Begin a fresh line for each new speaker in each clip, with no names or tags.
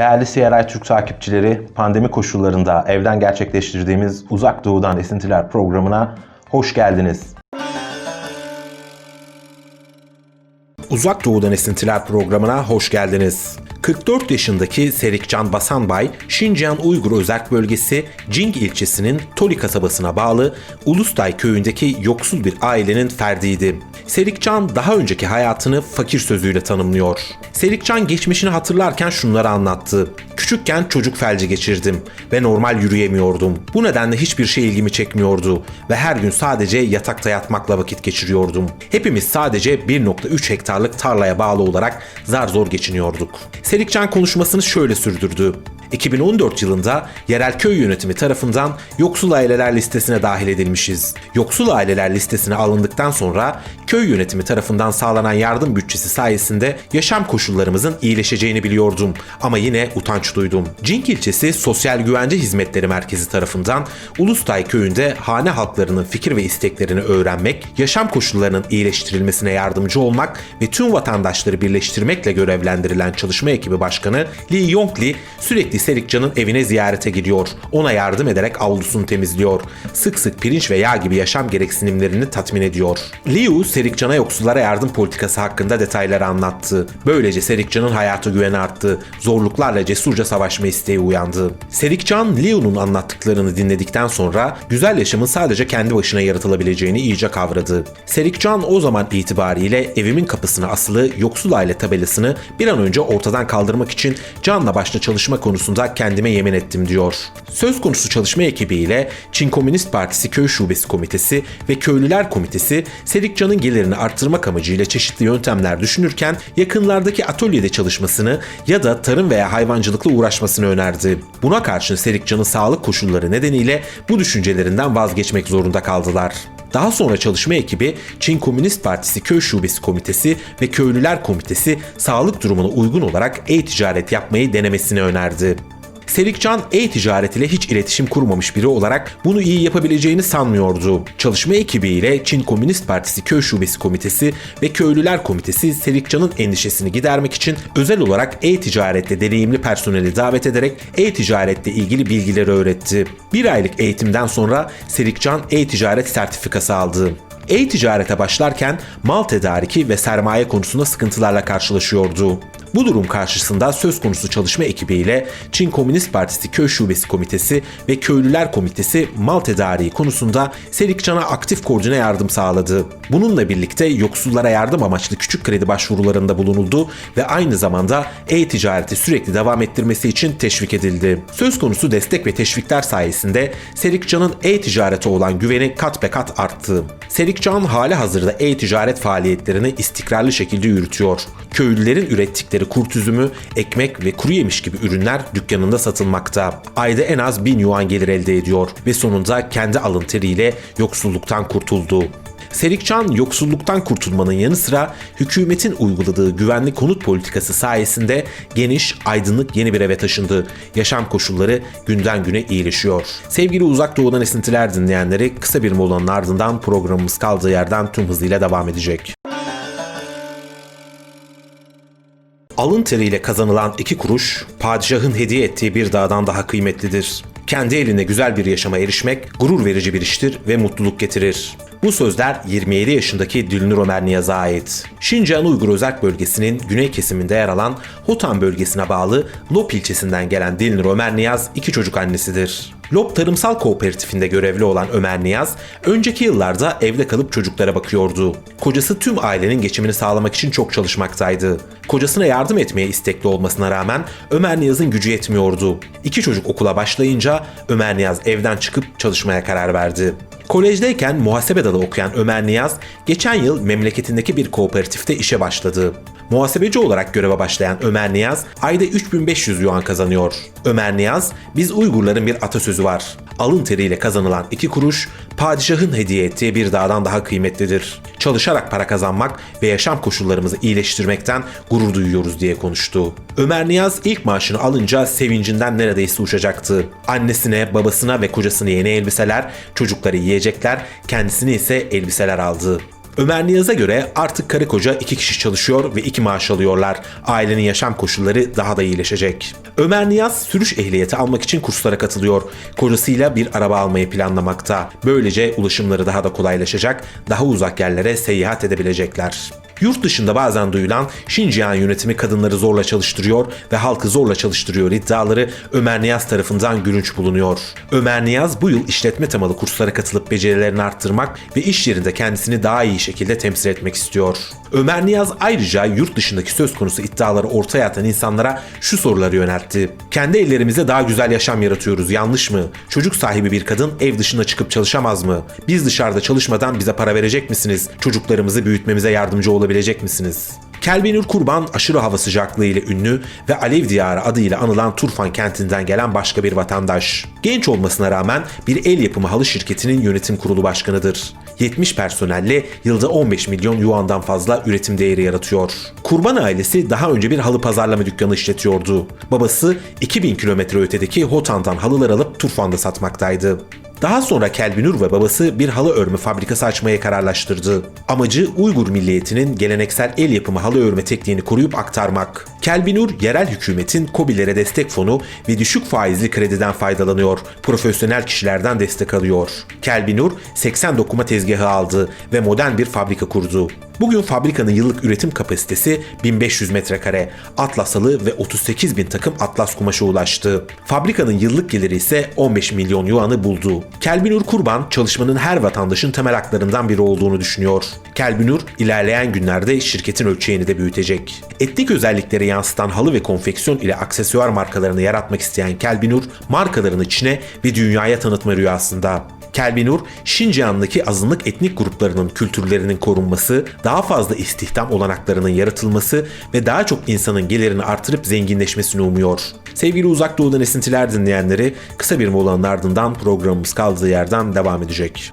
Değerli CRI Türk takipçileri, pandemi koşullarında evden gerçekleştirdiğimiz Uzak Doğu'dan Esintiler programına hoş geldiniz. Uzak Doğu'dan Esintiler programına hoş geldiniz. 44 yaşındaki Serikcan Basanbay, Şincan Uygur Özerk Bölgesi Cing ilçesinin Toli kasabasına bağlı Ulustay köyündeki yoksul bir ailenin ferdiydi. Serikcan daha önceki hayatını fakir sözüyle tanımlıyor. Serikcan geçmişini hatırlarken şunları anlattı. Küçükken çocuk felci geçirdim ve normal yürüyemiyordum. Bu nedenle hiçbir şey ilgimi çekmiyordu ve her gün sadece yatakta yatmakla vakit geçiriyordum. Hepimiz sadece 1.3 hektarlık tarlaya bağlı olarak zar zor geçiniyorduk. Serikcan konuşmasını şöyle sürdürdü. 2014 yılında yerel köy yönetimi tarafından yoksul aileler listesine dahil edilmişiz. Yoksul aileler listesine alındıktan sonra köy yönetimi tarafından sağlanan yardım bütçesi sayesinde yaşam koşullarımızın iyileşeceğini biliyordum ama yine utanç duydum. Cink ilçesi Sosyal Güvence Hizmetleri Merkezi tarafından Ulustay köyünde hane halklarının fikir ve isteklerini öğrenmek, yaşam koşullarının iyileştirilmesine yardımcı olmak ve tüm vatandaşları birleştirmekle görevlendirilen çalışma ekibi başkanı Lee Yongli sürekli Serikcan'ın evine ziyarete gidiyor. Ona yardım ederek avlusunu temizliyor. Sık sık pirinç ve yağ gibi yaşam gereksinimlerini tatmin ediyor. Liu, Serikcan'a yoksullara yardım politikası hakkında detayları anlattı. Böylece Serikcan'ın hayata güveni arttı. Zorluklarla cesurca savaşma isteği uyandı. Serikcan, Liu'nun anlattıklarını dinledikten sonra güzel yaşamın sadece kendi başına yaratılabileceğini iyice kavradı. Serikcan o zaman itibariyle evimin kapısına asılı yoksul aile tabelasını bir an önce ortadan kaldırmak için canla başla çalışma konusunda kendime yemin ettim diyor. Söz konusu çalışma ekibiyle Çin Komünist Partisi Köy Şubesi Komitesi ve Köylüler Komitesi Serikcan'ın gelirini arttırmak amacıyla çeşitli yöntemler düşünürken yakınlardaki atölyede çalışmasını ya da tarım veya hayvancılıkla uğraşmasını önerdi. Buna karşın Serikcan'ın sağlık koşulları nedeniyle bu düşüncelerinden vazgeçmek zorunda kaldılar. Daha sonra çalışma ekibi Çin Komünist Partisi Köy Şubesi Komitesi ve Köylüler Komitesi sağlık durumuna uygun olarak e-ticaret yapmayı denemesini önerdi. Serikcan e-ticaret ile hiç iletişim kurmamış biri olarak bunu iyi yapabileceğini sanmıyordu. Çalışma ekibiyle Çin Komünist Partisi Köy Şubesi Komitesi ve Köylüler Komitesi Serikcan'ın endişesini gidermek için özel olarak e-ticarette deneyimli personeli davet ederek e-ticaretle ilgili bilgileri öğretti. Bir aylık eğitimden sonra Serikcan e-ticaret sertifikası aldı. E-ticarete başlarken mal tedariki ve sermaye konusunda sıkıntılarla karşılaşıyordu. Bu durum karşısında söz konusu çalışma ekibiyle Çin Komünist Partisi Köy Şubesi Komitesi ve Köylüler Komitesi mal tedariği konusunda Serikcan'a aktif koordine yardım sağladı. Bununla birlikte yoksullara yardım amaçlı küçük kredi başvurularında bulunuldu ve aynı zamanda e-ticareti sürekli devam ettirmesi için teşvik edildi. Söz konusu destek ve teşvikler sayesinde Serikcan'ın e-ticarete olan güveni kat be kat arttı. Serikcan hali hazırda e-ticaret faaliyetlerini istikrarlı şekilde yürütüyor. Köylülerin ürettikleri kurt üzümü, ekmek ve kuru yemiş gibi ürünler dükkanında satılmakta. Ayda en az 1000 yuan gelir elde ediyor ve sonunda kendi alın teriyle yoksulluktan kurtuldu. Serikcan yoksulluktan kurtulmanın yanı sıra hükümetin uyguladığı güvenli konut politikası sayesinde geniş, aydınlık yeni bir eve taşındı. Yaşam koşulları günden güne iyileşiyor. Sevgili Uzak Doğu'dan esintiler dinleyenleri kısa bir molanın ardından programımız kaldığı yerden tüm hızıyla devam edecek. Alın teriyle kazanılan iki kuruş, padişahın hediye ettiği bir dağdan daha kıymetlidir. Kendi eline güzel bir yaşama erişmek gurur verici bir iştir ve mutluluk getirir. Bu sözler 27 yaşındaki Dilnur Ömer Niyaz'a ait. Şincan Uygur Özerk Bölgesi'nin güney kesiminde yer alan Hotan bölgesine bağlı Lop ilçesinden gelen Dilnur Ömer Niyaz iki çocuk annesidir. Lop Tarımsal Kooperatifinde görevli olan Ömer Niyaz, önceki yıllarda evde kalıp çocuklara bakıyordu. Kocası tüm ailenin geçimini sağlamak için çok çalışmaktaydı. Kocasına yardım etmeye istekli olmasına rağmen Ömer Niyaz'ın gücü yetmiyordu. İki çocuk okula başlayınca Ömer Niyaz evden çıkıp çalışmaya karar verdi. Kolejdeyken muhasebe dalı okuyan Ömer Niyaz, geçen yıl memleketindeki bir kooperatifte işe başladı. Muhasebeci olarak göreve başlayan Ömer Niyaz ayda 3500 yuan kazanıyor. Ömer Niyaz, biz Uygurların bir atasözü var. Alın teriyle kazanılan iki kuruş, padişahın hediye ettiği bir dağdan daha kıymetlidir. Çalışarak para kazanmak ve yaşam koşullarımızı iyileştirmekten gurur duyuyoruz diye konuştu. Ömer Niyaz ilk maaşını alınca sevincinden neredeyse uçacaktı. Annesine, babasına ve kocasına yeni elbiseler, çocukları yiyecekler, kendisine ise elbiseler aldı. Ömer Niyaz'a göre artık karı koca iki kişi çalışıyor ve iki maaş alıyorlar. Ailenin yaşam koşulları daha da iyileşecek. Ömer Niyaz sürüş ehliyeti almak için kurslara katılıyor. Kocasıyla bir araba almayı planlamakta. Böylece ulaşımları daha da kolaylaşacak, daha uzak yerlere seyahat edebilecekler. Yurt dışında bazen duyulan Şincihan yönetimi kadınları zorla çalıştırıyor ve halkı zorla çalıştırıyor iddiaları Ömer Niyaz tarafından gülünç bulunuyor. Ömer Niyaz bu yıl işletme temalı kurslara katılıp becerilerini arttırmak ve iş yerinde kendisini daha iyi şekilde temsil etmek istiyor. Ömer Niyaz ayrıca yurt dışındaki söz konusu iddiaları ortaya atan insanlara şu soruları yöneltti. Kendi ellerimize daha güzel yaşam yaratıyoruz yanlış mı? Çocuk sahibi bir kadın ev dışına çıkıp çalışamaz mı? Biz dışarıda çalışmadan bize para verecek misiniz? Çocuklarımızı büyütmemize yardımcı olabilecek misiniz? Kelbinur Kurban aşırı hava sıcaklığı ile ünlü ve Alev Diyarı adıyla anılan Turfan kentinden gelen başka bir vatandaş. Genç olmasına rağmen bir el yapımı halı şirketinin yönetim kurulu başkanıdır. 70 personelle yılda 15 milyon yuandan fazla üretim değeri yaratıyor. Kurban ailesi daha önce bir halı pazarlama dükkanı işletiyordu. Babası 2000 kilometre ötedeki Hotan'dan halılar alıp Turfan'da satmaktaydı. Daha sonra Kelbinur ve babası bir halı örme fabrikası açmaya kararlaştırdı. Amacı Uygur milliyetinin geleneksel el yapımı halı örme tekniğini koruyup aktarmak. Kelbinur, yerel hükümetin KOBİ'lere destek fonu ve düşük faizli krediden faydalanıyor. Profesyonel kişilerden destek alıyor. Kelbinur, 80 dokuma tezgahı aldı ve modern bir fabrika kurdu. Bugün fabrikanın yıllık üretim kapasitesi 1500 metrekare. Atlas halı ve 38 bin takım atlas kumaşı ulaştı. Fabrikanın yıllık geliri ise 15 milyon yuanı buldu. Kelbinur Kurban çalışmanın her vatandaşın temel haklarından biri olduğunu düşünüyor. Kelbinur ilerleyen günlerde şirketin ölçeğini de büyütecek. Etnik özellikleri yansıtan halı ve konfeksiyon ile aksesuar markalarını yaratmak isteyen Kelbinur markalarını Çin'e ve dünyaya tanıtma rüyasında. Kelbinur, Şincihan'daki azınlık etnik gruplarının kültürlerinin korunması, daha fazla istihdam olanaklarının yaratılması ve daha çok insanın gelirini artırıp zenginleşmesini umuyor. Sevgili Uzak Doğu'dan esintiler dinleyenleri, kısa bir molanın ardından programımız kaldığı yerden devam edecek.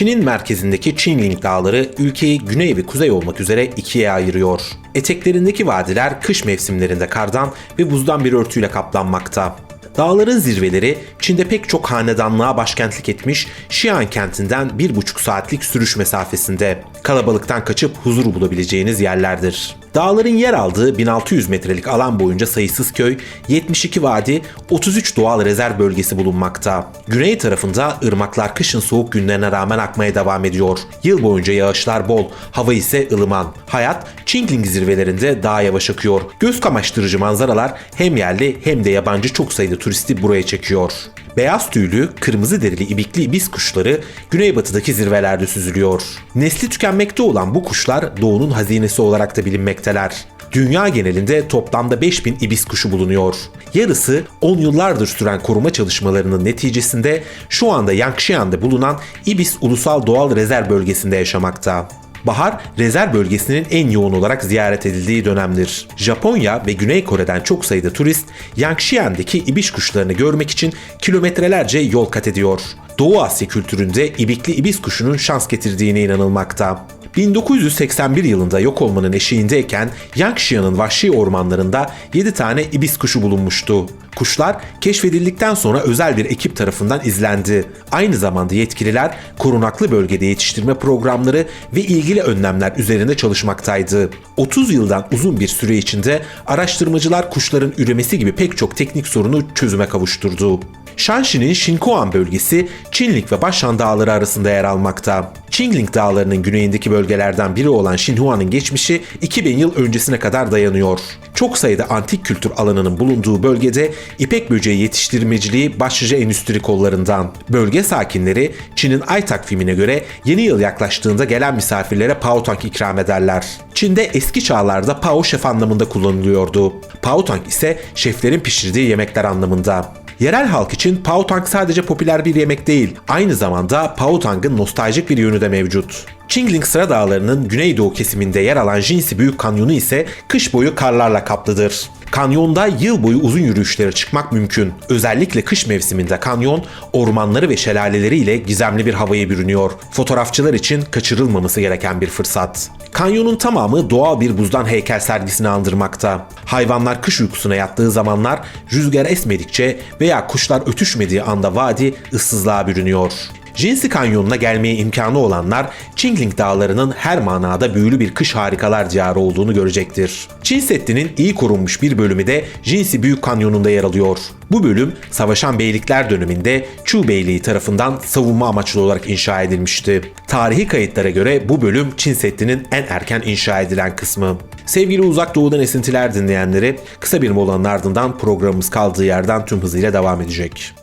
Çin'in merkezindeki Qingling Dağları ülkeyi güney ve kuzey olmak üzere ikiye ayırıyor. Eteklerindeki vadiler kış mevsimlerinde kardan ve buzdan bir örtüyle kaplanmakta. Dağların zirveleri Çin'de pek çok hanedanlığa başkentlik etmiş Xi'an kentinden bir buçuk saatlik sürüş mesafesinde. Kalabalıktan kaçıp huzur bulabileceğiniz yerlerdir. Dağların yer aldığı 1600 metrelik alan boyunca sayısız köy, 72 vadi, 33 doğal rezerv bölgesi bulunmakta. Güney tarafında ırmaklar kışın soğuk günlerine rağmen akmaya devam ediyor. Yıl boyunca yağışlar bol, hava ise ılıman. Hayat Qingling zirvelerinde daha yavaş akıyor. Göz kamaştırıcı manzaralar hem yerli hem de yabancı çok sayıda turisti buraya çekiyor. Beyaz tüylü, kırmızı derili ibikli ibis kuşları güneybatıdaki zirvelerde süzülüyor. Nesli tükenmekte olan bu kuşlar doğunun hazinesi olarak da bilinmekteler. Dünya genelinde toplamda 5000 ibis kuşu bulunuyor. Yarısı 10 yıllardır süren koruma çalışmalarının neticesinde şu anda Yangshian'da bulunan İbis Ulusal Doğal Rezerv Bölgesi'nde yaşamakta. Bahar, rezerv bölgesinin en yoğun olarak ziyaret edildiği dönemdir. Japonya ve Güney Kore'den çok sayıda turist Yangshian'daki ibiş kuşlarını görmek için kilometrelerce yol kat ediyor. Doğu Asya kültüründe ibikli ibis kuşunun şans getirdiğine inanılmakta. 1981 yılında yok olmanın eşiğindeyken Yangshian'ın vahşi ormanlarında 7 tane ibis kuşu bulunmuştu. Kuşlar keşfedildikten sonra özel bir ekip tarafından izlendi. Aynı zamanda yetkililer korunaklı bölgede yetiştirme programları ve ilgili önlemler üzerinde çalışmaktaydı. 30 yıldan uzun bir süre içinde araştırmacılar kuşların üremesi gibi pek çok teknik sorunu çözüme kavuşturdu. Shanxi'nin Xinkuan bölgesi Qinling ve Başhan Dağları arasında yer almakta. Qingling Dağları'nın güneyindeki bölgelerden biri olan Xinhua'nın geçmişi 2000 yıl öncesine kadar dayanıyor. Çok sayıda antik kültür alanının bulunduğu bölgede ipek böceği yetiştirmeciliği başlıca endüstri kollarından. Bölge sakinleri Çin'in ay takvimine göre yeni yıl yaklaştığında gelen misafirlere Paotang ikram ederler. Çin'de eski çağlarda Pao şef anlamında kullanılıyordu. Paotang ise şeflerin pişirdiği yemekler anlamında. Yerel halk için Paotang sadece popüler bir yemek değil, aynı zamanda Paotang'ın nostaljik bir yönü de mevcut. Qingling Sıra Dağları'nın güneydoğu kesiminde yer alan Jinsi Büyük Kanyonu ise kış boyu karlarla kaplıdır. Kanyonda yıl boyu uzun yürüyüşlere çıkmak mümkün. Özellikle kış mevsiminde kanyon ormanları ve şelaleleriyle gizemli bir havaya bürünüyor. Fotoğrafçılar için kaçırılmaması gereken bir fırsat. Kanyonun tamamı doğal bir buzdan heykel sergisini andırmakta. Hayvanlar kış uykusuna yattığı zamanlar rüzgar esmedikçe veya kuşlar ötüşmediği anda vadi ıssızlığa bürünüyor. Jinsi Kanyonu'na gelmeye imkanı olanlar Qingling Dağları'nın her manada büyülü bir kış harikalar diyarı olduğunu görecektir. Çin Seddi'nin iyi korunmuş bir bölümü de Jinsi Büyük Kanyonu'nda yer alıyor. Bu bölüm savaşan beylikler döneminde Chu Beyliği tarafından savunma amaçlı olarak inşa edilmişti. Tarihi kayıtlara göre bu bölüm Çin Seddi'nin en erken inşa edilen kısmı. Sevgili Uzak Doğu'dan esintiler dinleyenleri, kısa bir molanın ardından programımız kaldığı yerden tüm hızıyla devam edecek.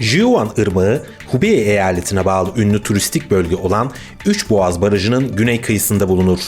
Jiuan Irmağı, Hubei eyaletine bağlı ünlü turistik bölge olan Üç Boğaz Barajı'nın güney kıyısında bulunur.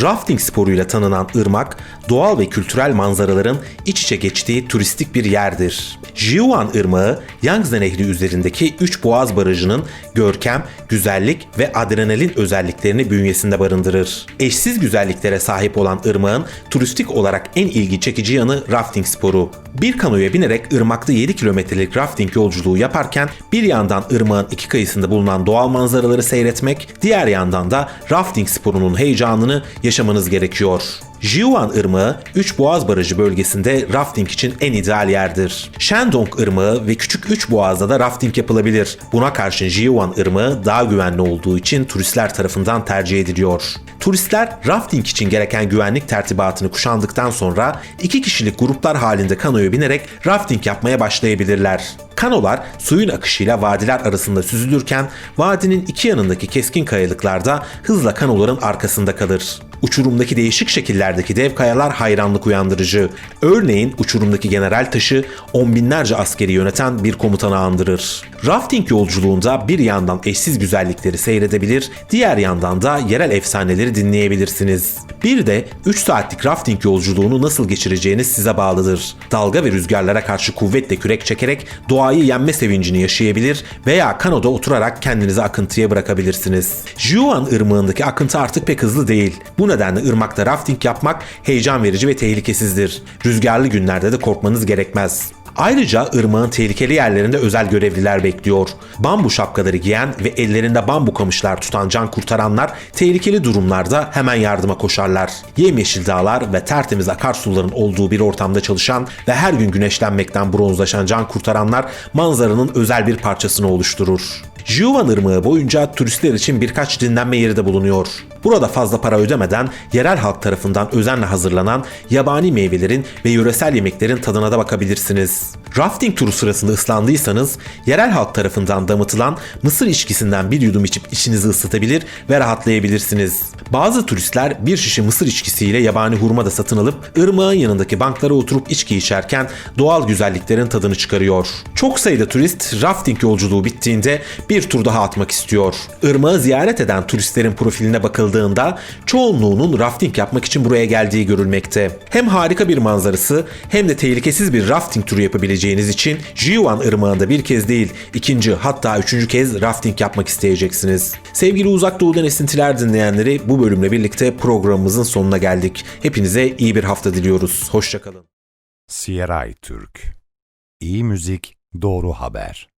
Rafting sporuyla tanınan ırmak, doğal ve kültürel manzaraların iç içe geçtiği turistik bir yerdir. Jiuan Irmağı, Yangtze Nehri üzerindeki Üç Boğaz Barajı'nın görkem, güzellik ve adrenalin özelliklerini bünyesinde barındırır. Eşsiz güzelliklere sahip olan ırmağın turistik olarak en ilgi çekici yanı rafting sporu. Bir kanoya binerek ırmakta 7 kilometrelik rafting yolculuğu yaparken bir yandan ırmağın iki kıyısında bulunan doğal manzaraları seyretmek, diğer yandan da rafting sporunun heyecanını yaşamanız gerekiyor. Jiuan Irmağı, Üç Boğaz Barajı bölgesinde rafting için en ideal yerdir. Shandong Irmağı ve Küçük Üç Boğaz'da da rafting yapılabilir. Buna karşın Jiuan Irmağı daha güvenli olduğu için turistler tarafından tercih ediliyor. Turistler rafting için gereken güvenlik tertibatını kuşandıktan sonra iki kişilik gruplar halinde kanoya binerek rafting yapmaya başlayabilirler. Kanolar suyun akışıyla vadiler arasında süzülürken vadinin iki yanındaki keskin kayalıklarda hızla kanoların arkasında kalır. Uçurumdaki değişik şekillerdeki dev kayalar hayranlık uyandırıcı. Örneğin uçurumdaki general taşı on binlerce askeri yöneten bir komutanı andırır. Rafting yolculuğunda bir yandan eşsiz güzellikleri seyredebilir, diğer yandan da yerel efsaneleri dinleyebilirsiniz. Bir de 3 saatlik rafting yolculuğunu nasıl geçireceğiniz size bağlıdır. Dalga ve rüzgarlara karşı kuvvetle kürek çekerek doğayı yenme sevincini yaşayabilir veya kanoda oturarak kendinizi akıntıya bırakabilirsiniz. Jiuan ırmağındaki akıntı artık pek hızlı değil. Bu nedenle ırmakta rafting yapmak heyecan verici ve tehlikesizdir. Rüzgarlı günlerde de korkmanız gerekmez. Ayrıca ırmağın tehlikeli yerlerinde özel görevliler bekliyor. Bambu şapkaları giyen ve ellerinde bambu kamışlar tutan can kurtaranlar tehlikeli durumlarda hemen yardıma koşarlar. Yemyeşil dağlar ve tertemiz akarsuların olduğu bir ortamda çalışan ve her gün güneşlenmekten bronzlaşan can kurtaranlar manzaranın özel bir parçasını oluşturur. Jiuvan Irmağı boyunca turistler için birkaç dinlenme yeri de bulunuyor. Burada fazla para ödemeden yerel halk tarafından özenle hazırlanan yabani meyvelerin ve yöresel yemeklerin tadına da bakabilirsiniz. Rafting turu sırasında ıslandıysanız yerel halk tarafından damıtılan mısır içkisinden bir yudum içip içinizi ısıtabilir ve rahatlayabilirsiniz. Bazı turistler bir şişe mısır içkisiyle yabani hurma da satın alıp ırmağın yanındaki banklara oturup içki içerken doğal güzelliklerin tadını çıkarıyor. Çok sayıda turist rafting yolculuğu bittiğinde bir tur daha atmak istiyor. Irmağı ziyaret eden turistlerin profiline bakıldığında çoğunluğunun rafting yapmak için buraya geldiği görülmekte. Hem harika bir manzarası hem de tehlikesiz bir rafting turu yapabileceğiniz için Jiuan Irmağı'nda bir kez değil, ikinci hatta üçüncü kez rafting yapmak isteyeceksiniz. Sevgili Uzak Doğu'dan esintiler dinleyenleri bu bölümle birlikte programımızın sonuna geldik. Hepinize iyi bir hafta diliyoruz. Hoşçakalın.
CRI Türk İyi müzik, doğru haber.